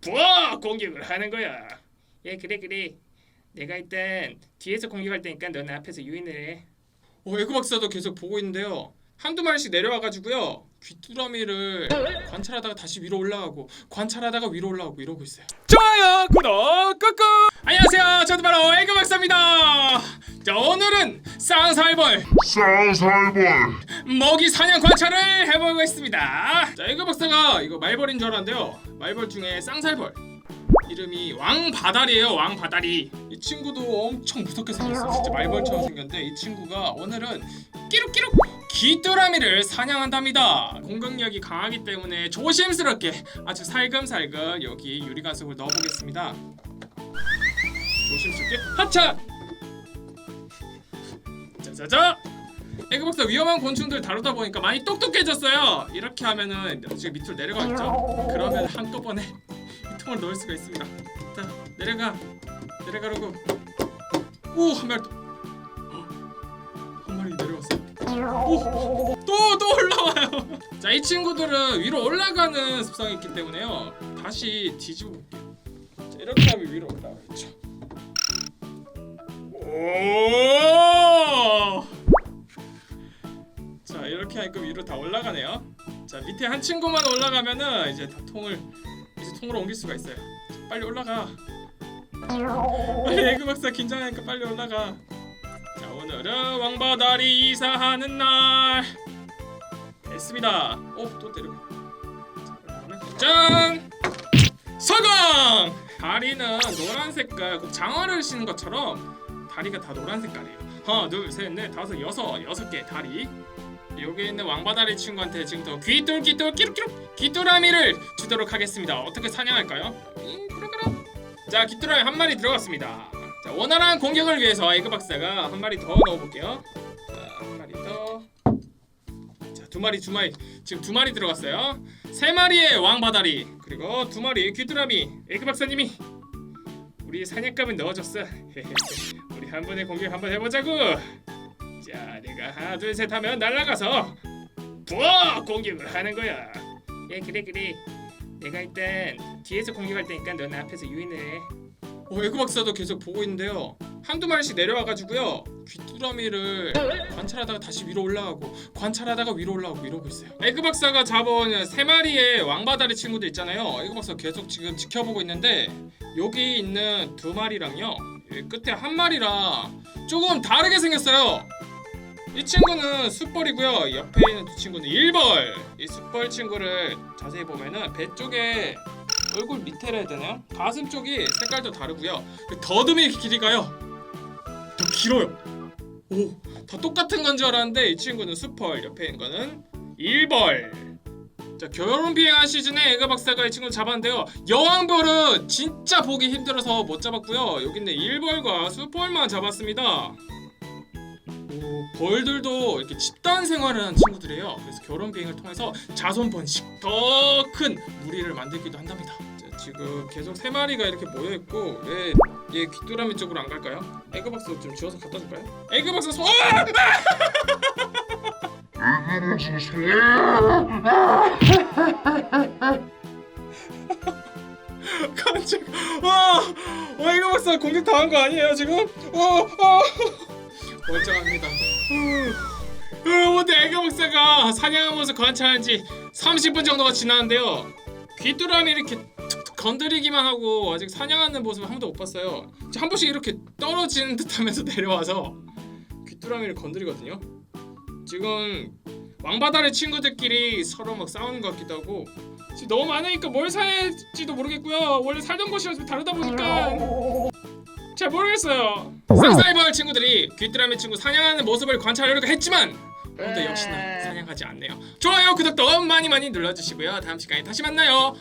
부어 공격을 하는 거야. 예 그래 그래. 내가 일단 뒤에서 공격할 테니까 너는 앞에서 유인을 해. 어, 에그 박사도 계속 보고 있는데요. 한두 마리씩 내려와가지고요. 귀뚜라미를 관찰하다가 다시 위로 올라가고 관찰하다가 위로 올라가고 이러고 있어요. 좋아요, 구독 꾹꾹. 안녕하세요, 저도 바로 에그 박사입니다. 자, 오늘은 쌍살벌 쌀살벌 먹이 사냥 관찰을 해보겠습니다. 자, 에그 박사가 이거 말벌인 줄 알았는데요. 말벌 중에 쌍살벌. 이름이 왕바다리예요. 왕바다리. 이 친구도 엄청 무섭게 생겼어. 진짜 말벌처럼 생겼는데 이 친구가 오늘은 끼룩끼룩 귀뚜라미를 사냥한답니다. 공격력이 강하기 때문에 조심스럽게 아주 살금살금 여기 유리관속을 넣어보겠습니다. 조심스럽게 하차. 자자자. 에그박사 위험한 곤충들 다루다 보니까 많이 똑똑해졌어요. 이렇게 하면은 지금 밑으로 내려가겠죠? 그러면 한꺼번에 이 통을 넣을 수가 있습니다. 자 내려가 내려가라고. 오한 마리 또. 한 마리 내려왔어. 오또 또 올라와요. 자 이 친구들은 위로 올라가는 습성이 있기 때문에요. 다시 뒤집어 볼게요. 자, 이렇게 하면 위로 올라가겠죠. 오. 다 올라가네요. 자 밑에 한 친구만 올라가면은 이제 다 통을 이제 통으로 옮길 수가 있어요. 자, 빨리 올라가. 에그 박사 긴장하니까 빨리 올라가. 자 오늘은 왕바다리 이사하는 날. 됐습니다. 오또 때리고. 짠. 성공! 다리는 노란 색깔, 꼭 장화를 신은 것처럼 다리가 다 노란 색깔이에요. 하나, 둘, 셋, 넷, 다섯, 여섯, 여섯 개 다리. 여기 있는 왕바다리 친구한테 지금부터 귀뚤 귀뚤 끼룩끼룩 귀뚜라미를 주도록 하겠습니다. 어떻게 사냥할까요? 잉, 그러그러. 자, 귀뚜라미 한 마리 들어갔습니다. 자, 원활한 공격을 위해서 에그 박사가 한 마리 더 넣어볼게요. 자, 한 마리 더. 자, 두 마리, 두 마리. 지금 두 마리 들어갔어요. 세 마리의 왕바다리 그리고 두 마리 귀뚜라미. 에그 박사님이 우리 사냥감을 넣어줬어. 우리 한 번에 공격 한번 해보자고. 자, 내가 하나 둘 셋 하면 날아가서 부어 공격을 하는 거야. 예, 그래 그래. 내가 일단 뒤에서 공격할 테니까 너는 앞에서 유인을 해. 어, 에그 박사도 계속 보고 있는데요. 한두 마리씩 내려와가지고요. 귀뚜라미를 관찰하다가 다시 위로 올라가고 관찰하다가 위로 올라가고 이러고 있어요. 에그 박사가 잡은 세 마리의 왕바다리 친구들 있잖아요. 에그 박사 계속 지금 지켜보고 있는데 여기 있는 두 마리랑요. 여기 끝에 한 마리랑 조금 다르게 생겼어요. 이 친구는 숫벌이고요. 옆에 있는 두 친구는 일벌. 이 숫벌 친구를 자세히 보면은 배 쪽에 얼굴 밑에라 해야 되나요? 가슴 쪽이 색깔도 다르고요. 그 더듬이 길이가요. 더 길어요. 오, 다 똑같은 건 줄 알았는데 이 친구는 숫벌, 옆에 있는 거는 일벌. 자, 결혼 비행한 시즌에 에가 박사가 이 친구를 잡았는데요. 여왕벌은 진짜 보기 힘들어서 못 잡았고요. 여기 있는 일벌과 숫벌만 잡았습니다. 오, 벌들도 이렇게 집단 생활을 하는 친구들이에요. 그래서 결혼 비행을 통해서 자손 번식, 더 큰 무리를 만들기도 한답니다. 자, 지금 계속 세 마리가 이렇게 모여 있고 왜 얘 귀뚜라미 쪽으로 안 갈까요? 에그 박스 좀 주워서 갖다 줄까요? 에그 박스 소. 아! 에그박스 소야 깜짝. 와, 와 에그 박스 공격 당한 거 아니에요 지금? 어, 어. 멀쩡합니다. 근데 에그 박사가 사냥한 모습 관찰한 지 30분 정도가 지났는데요. 귀뚜라미 이렇게 건드리기만 하고 아직 사냥하는 모습 한 번도 못 봤어요. 한 번씩 이렇게 떨어지는 듯하면서 내려와서 귀뚜라미를 건드리거든요. 지금 왕바다의 친구들끼리 서로 막 싸우는 것 같기도 하고 너무 많으니까 뭘 사야 할지도 모르겠고요. 원래 살던 곳이랑 좀 다르다 보니까 잘 모르겠어요. 쌍사이벌 친구들이 귀뚜라미 친구 사냥하는 모습을 관찰하려고 했지만 오늘도 역시나 사냥하지 않네요. 좋아요, 구독도 많이 많이 눌러주시고요. 다음 시간에 다시 만나요.